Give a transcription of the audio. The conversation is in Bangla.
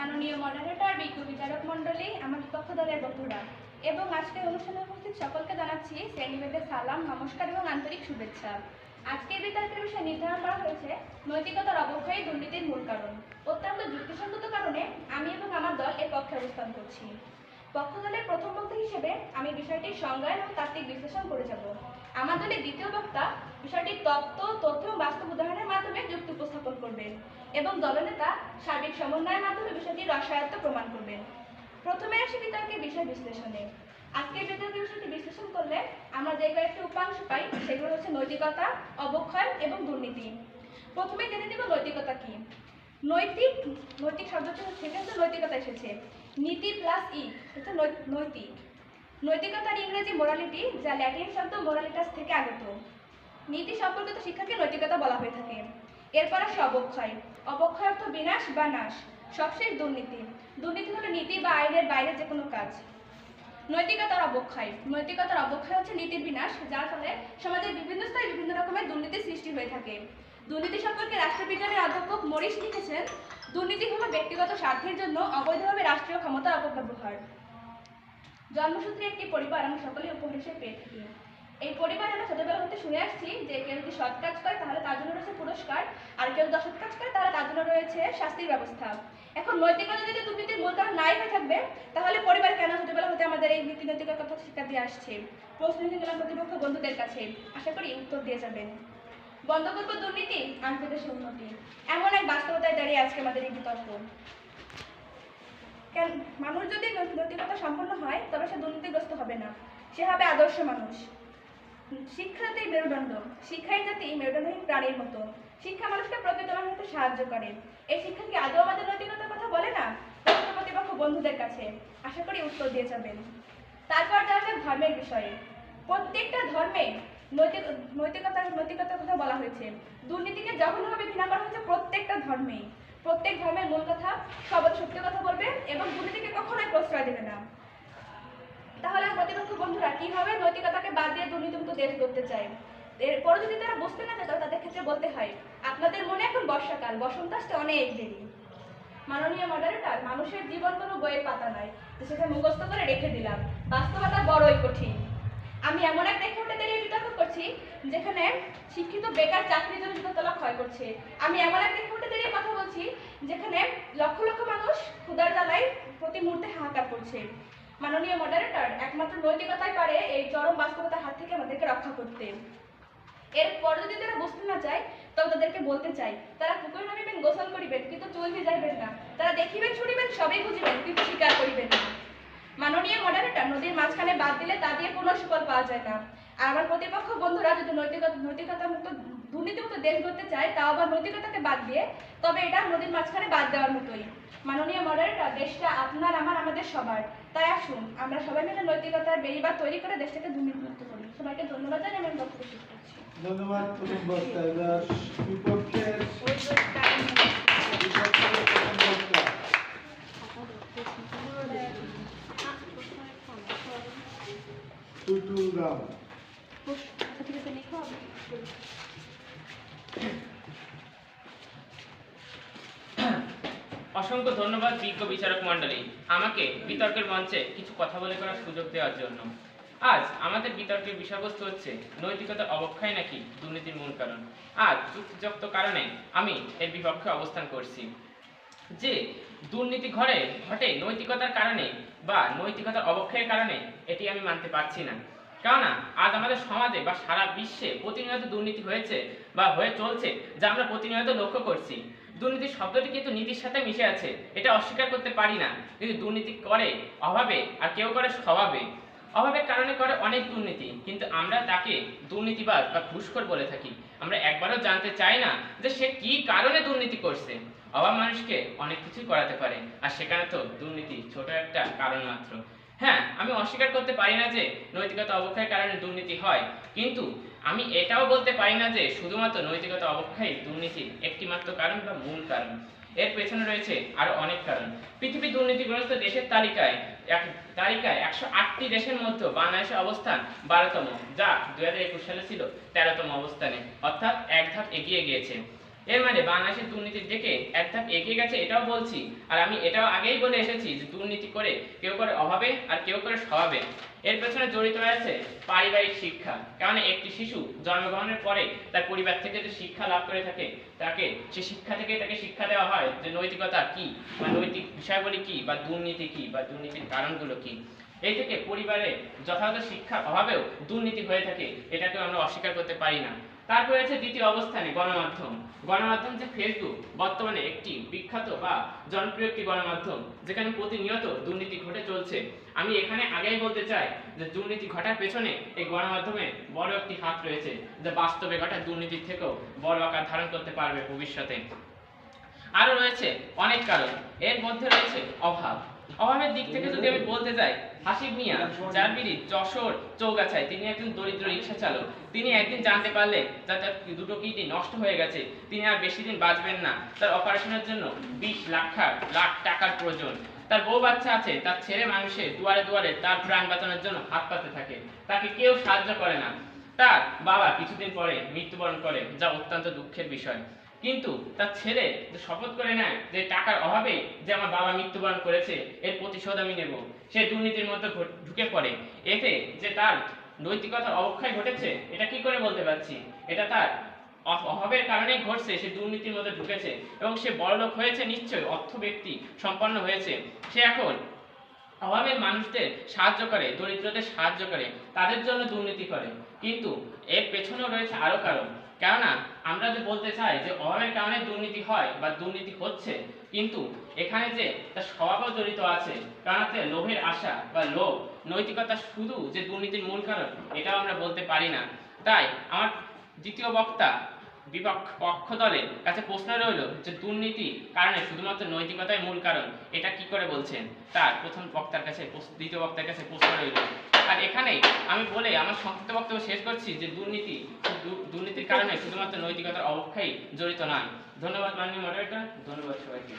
মাননীয় মডারেটর বিজ্ঞ বিচারক মণ্ডলী আমার বিপক্ষ দলের বন্ধুরা। এবং আজকের অনুষ্ঠানে উপস্থিত সকলকে জানাচ্ছি শ্রেণীভেদের সালাম, নমস্কার এবং আন্তরিক শুভেচ্ছা। আজকের বিতর্কের বিষয় নির্ধারণ করা হয়েছে নৈতিকতার অবক্ষয় দুর্নীতির মূল কারণ। অত্যন্ত যুক্তিসঙ্গত কারণে আমি এবং আমার দল এর পক্ষে অবস্থান করছি। পক্ষ দলের প্রথম বক্তা হিসেবে আমি বিষয়টির সংজ্ঞান এবং তাত্ত্বিক বিশ্লেষণ করে যাব। আমার দলের দ্বিতীয় বক্তা বিষয়টির তত্ত্ব, তথ্য এবং বাস্তব উদাহরণের মাধ্যমে এবং দলনেতা সার্বিক সমন্বয়ের মাধ্যমে বিষয়টি রসায়ত্ত প্রমাণ করবেন প্রথমে আসি বিতর্কের বিষয় বিশ্লেষণে। আজকের বিতর্কের বিষয়টি বিশ্লেষণ করলে আমরা যে কয়েকটি উপাংশ পাই, সেগুলো হচ্ছে নৈতিকতা, অবক্ষয় এবং দুর্নীতি। প্রথমে জেনে নিব নৈতিকতা কি। নৈতিক নৈতিক শব্দটি থেকে কিন্তু নৈতিকতা এসেছে। নীতি প্লাস ই হচ্ছে নৈতিক। নৈতিকতার ইংরেজি মোরালিটি যা ল্যাটিন শব্দ মোরালিটাস থেকে আগত। নীতি সম্পর্কিত শিক্ষাকে নৈতিকতা বলা হয়ে থাকে। এরপর আসে অবক্ষয় অবক্ষয় অর্থ বিনাশ বা নাশ, সবশেষ দুর্নীতি। দুর্নীতি হলো নীতি বা আইনের বাইরে যে কোনো কাজ। নৈতিকতার অবক্ষয়। নৈতিকতার অবক্ষয় হচ্ছে নীতির বিনাশ, যার ফলে সমাজের বিভিন্ন স্তরে বিভিন্ন রকমের দুর্নীতির সৃষ্টি হয়ে থাকে। দুর্নীতি সম্পর্কে রাষ্ট্রবিজ্ঞানের অধ্যাপক মরিস লিখেছেন, দুর্নীতি হলো ব্যক্তিগত স্বার্থের জন্য অবৈধভাবে রাষ্ট্রীয় ক্ষমতার অপব্যবহার। জন্মসূত্রে একটি পরিবার আমরা সকলেই উপহার থাকি এই পরিবারে আমরা ছোটবেলা হতে শুনে আসছি যে কেউ যদি সৎ কাজ করে তাহলে তার জন্য রয়েছে পুরস্কার, আর কেউ যদি অসৎ কাজ করে তাহলে তার জন্য রয়েছে শাস্তির ব্যবস্থা। এখন নৈতিকতা যদি দুর্নীতির মূল কারণ নাই হয়ে থাকবে, তাহলে পরিবার কেন ছোটবেলা হতে আমাদের এই নীতি নৈতিকতার কথা শিক্ষা দিয়ে আসছে? প্রশ্ন নিয়ে গেলাম প্রতিপক্ষ বন্ধুদের কাছে। আশা করি উত্তর দিয়ে যাবেন। বন্ধ করব দুর্নীতি আনবে দেশে উন্নতি। এমন এক বাস্তবতায় দাঁড়িয়ে আজকে আমাদের এই বিতর্ক। মানুষ যদি নৈতিকতা সম্পন্ন হয়, তবে সে দুর্নীতিগ্রস্ত হবে না। সে হবে আদর্শ মানুষ। শিক্ষাতেই মেরুদণ্ড, শিক্ষাই জাতি মেরুদণ্ডহীন প্রাণীর মতো। শিক্ষা মানুষকে প্রকৃত মানুষ হতে সাহায্য করে। এই শিক্ষা কি আদৌ আমাদের নৈতিকতার কথা বলে না? প্রতিপক্ষ বন্ধুদের কাছে। আশা করি উত্তর দিয়ে যাবেন। তারপর যাওয়া ধর্মের বিষয়ে। প্রত্যেকটা ধর্মে নৈতিক, নৈতিকতার নৈতিকতার কথা বলা হয়েছে। দুর্নীতিকে জঘন্যভাবে ঘৃণা করা হয়েছে প্রত্যেকটা ধর্মেই প্রত্যেক ধর্মের মূল কথা সবাই সত্য কথা বলবে এবং দুর্নীতিকে কখনোই প্রশ্রয় দেবে না। তাহলে প্রতিপক্ষ বন্ধুরা কীভাবে নৈতিকতাকে বাদ দিয়ে দুর্নীতিমুক্ত দেশ করতে চায়। এরপরে যদি তারা বুঝতে না চায় তাদের ক্ষেত্রে বলতে হয়, আপনাদের মনে এখন বর্ষাকাল, বসন্ত আসতে অনেক দেরি। মাননীয় মডারেটর মানুষের জীবন কোনো বইয়ের পাতা নয় যে সেটা মুখস্থ করে রেখে দিলাম। বাস্তবতা বড়ই কঠিন। আমি এমন এক উঠে দাঁড়িয়ে বিতর্ক করছি, যেখানে শিক্ষিত, বেকার চাকরির জন্য জুতোতলা ক্ষয় করছে। আমি এমন এক উঠে দাঁড়িয়ে কথা বলছি, যেখানে লক্ষ লক্ষ মানুষ ক্ষুদার জ্বালায় প্রতি মুহূর্তে হাহাকার করছে। মাননীয় মডারেটর একমাত্র নৈতিকতাই পারে এই চরম বাস্তবতার হাত থেকে আমাদেরকে রক্ষা করতে। এরপর যদি তারা বুঝতে না চায়, তবে তাদেরকে বলতে চাই, তারা পুকুর নামিবেন গোসল করিবেন, কিন্তু চুল যাইবেন না। তারা দেখিবেন, শুনিবেন, সবই বুঝিবেন, কিন্তু স্বীকার করিবেন না। মাননীয় মডারেটর নদীর মাঝখানে বাদ দিলে তা দিয়ে কোনো সুফল পাওয়া যায় না। আর আমার প্রতিপক্ষ বন্ধুরা, যদি নৈতিকতা নৈতিকতা মুক্ত দুর্নীতিমুক্ত দেশ করতে চায় তাও আবার নৈতিকতাকে বাদ দিয়ে, তবে এটা নদীর মাঝখানে বাদ দেওয়ার মতোই। মাননীয় মডারেটর দেশটা আপনার, আমার, আমাদের সবার। তাই আসুন আমরা সবাই মিলে নৈতিকতার বেড়িবার তৈরি করে দেশটাকে দুর্নীতিমুক্ত করি সবাইকে ধন্যবাদ জানাই আমি বক্তব্য শেষ করছি ধন্যবাদ বিপক্ষের টুটুল গাঁও অসংখ্য ধন্যবাদ বিজ্ঞ বিচারক মণ্ডলী আমাকে বিতর্কের মঞ্চে কিছু কথা বলে করার সুযোগ দেওয়ার জন্য। আজ আমাদের বিতর্কের বিষয়বস্তু হচ্ছে নৈতিকতার অবক্ষয় নাকি দুর্নীতির মূল কারণ। আজ যুক্তিযুক্ত কারণে আমি এর বিপক্ষে অবস্থান করছি। যে দুর্নীতি ঘরে ঘটে নৈতিকতার কারণে বা নৈতিকতার অবক্ষয়ের কারণে, এটি আমি মানতে পারছি না। কেননা আজ আমাদের সমাজে বা সারা বিশ্বে প্রতিনিয়ত দুর্নীতি হয়েছে বা হয়ে চলছে, যা আমরা প্রতিনিয়ত লক্ষ্য করছি। দুর্নীতি শব্দটি কিন্তু নীতির সাথে মিশে আছে। এটা অস্বীকার করতে পারি না। কিন্তু দুর্নীতি করে, অভাবে, আর কেউ করে স্বভাবে। অভাবের কারণে করে অনেক দুর্নীতি, কিন্তু আমরা তাকে দুর্নীতিবাজ বা ঘুষখোর বলে থাকি। আমরা একবারও জানতে চাই না যে সে কি কারণে দুর্নীতি করছে। অভাব মানুষকে অনেক কিছুই করাতে পারে, আর সেখানে তো দুর্নীতি ছোট একটা কারণ মাত্র। হ্যাঁ আমি অস্বীকার করতে পারি না যে নৈতিকতা অবক্ষয়ের কারণে দুর্নীতি হয়। কিন্তু আমি এটাও বলতে পারি না যে শুধুমাত্র নৈতিকতা অবক্ষয় দুর্নীতির একটি মাত্র কারণ বা মূল কারণ। এর পেছনে রয়েছে আরও অনেক কারণ। পৃথিবী দুর্নীতিগ্রস্ত দেশের তালিকায় এক, তালিকায় একশো আটটি দেশের মধ্যে বাংলাদেশের অবস্থান বারোতম, যা দুই হাজার একুশ সালে ছিল তেরোতম অবস্থানে, অর্থাৎ এক ধাপ এগিয়ে গিয়েছে। এর মানে বাংলাদেশের দুর্নীতির দিকে এক ধাপ এগিয়ে গেছে, এটাও বলছি। আর আমি এটাও আগেই বলে এসেছি যে দুর্নীতি করে কেউ করে অভাবে আর কেউ করে স্বভাবে। এর পেছনে জড়িত রয়েছে পারিবারিক শিক্ষা। কারণ একটি শিশু জন্মগ্রহণের পরে তার পরিবার থেকে যে শিক্ষা লাভ করে থাকে, তাকে, সে শিক্ষা থেকে তাকে শিক্ষা দেওয়া হয় যে নৈতিকতা কি বা নৈতিক বিষয়গুলি কি বা দুর্নীতি কি বা দুর্নীতির কারণগুলো কি। এই থেকে পরিবারে যথাযথ শিক্ষার অভাবেও দুর্নীতি হয়ে থাকে এটাকে আমরা অস্বীকার করতে পারি না। তারপর আছে দ্বিতীয় অবস্থানে গণমাধ্যম। গণমাধ্যম যে ফেসবুক বর্তমানে একটি বিখ্যাত বা জনপ্রিয় একটি গণমাধ্যম, যেখানে প্রতিনিয়ত দুর্নীতি ঘটে চলছে। আমি এখানে আগেই বলতে চাই যে দুর্নীতি ঘটার পেছনে এই গণমাধ্যমে বড় একটি হাত রয়েছে, যা বাস্তবে ঘটা দুর্নীতির থেকেও বড় আকার ধারণ করতে পারবে ভবিষ্যতে। আরও রয়েছে অনেক কারণ, এর মধ্যে রয়েছে অভাব। অভাবের দিক থেকে যদি আমি বলতে যাই হাসিব মিয়া যার বিড়ি যশোর চৌগাছায় তিনি একজন দরিদ্র রিক্সা চালক। তিনি একদিন জানতে পারলেন যে তার দুটো কিডনি নষ্ট হয়ে গেছে। তিনি আর বেশি দিন বাঁচবেন না। তার অপারেশনের জন্য বিশ লাখ লাখ টাকার প্রয়োজন। তার বউ বাচ্চা আছে তার ছেলে মানুষের দুয়ারে দুয়ারে তার প্রাণ বাঁচানোর জন্য হাত পাতে থাকে। তাকে কেউ সাহায্য করে না। তার বাবা কিছুদিন পরে মৃত্যুবরণ করে যা অত্যন্ত দুঃখের বিষয়। কিন্তু তার ছেলে যে শপথ করে নেয় যে টাকার অভাবে যে আমার বাবা মৃত্যুবরণ করেছে, এর প্রতিশোধ আমি নেব। সে দুর্নীতির মধ্যে ঢুকে পড়ে। এতে যে তার নৈতিকতার অবক্ষয় ঘটেছে, এটা কি করে বলতে পারছি? এটা তার অভাবের কারণে ঘটছে, সে দুর্নীতির মধ্যে ঢুকেছে এবং সে বড়লোক হয়েছে নিশ্চয়ই, অর্থ ব্যক্তি, সম্পন্ন হয়েছে। সে এখন অভাবের মানুষদের সাহায্য করে, দরিদ্রদের সাহায্য করে, তাদের জন্য দুর্নীতি করে। কিন্তু এর পেছনেও রয়েছে আরও কারণ। কেননা আমরা যে বলতে চাই যে অভাবের কারণে দুর্নীতি হয় বা দুর্নীতি হচ্ছে, কিন্তু এখানে যে তার স্বভাবও জড়িত আছে, কারণ লোভের আশা বা লোভ, নৈতিকতা শুধু যে দুর্নীতির মূল কারণ, এটাও আমরা বলতে পারি না। তাই আমার দ্বিতীয় বক্তা বিপক্ষ পক্ষ দলের কাছে প্রশ্ন রইল যে দুর্নীতি কারণে শুধুমাত্র নৈতিকতাই মূল কারণ। এটা কি করে বলছেন? তার প্রথম বক্তার কাছে দ্বিতীয় বক্তার কাছে প্রশ্ন রইল। আর এখানে আমি বলে আমার সংক্ষিপ্ত বক্তব্য শেষ করছি যে দুর্নীতি দুর্নীতির কারণে শুধুমাত্র নৈতিকতার অবক্ষয় জড়িত নয়। ধন্যবাদ মাননীয় মডারেটর ধন্যবাদ সবাইকে।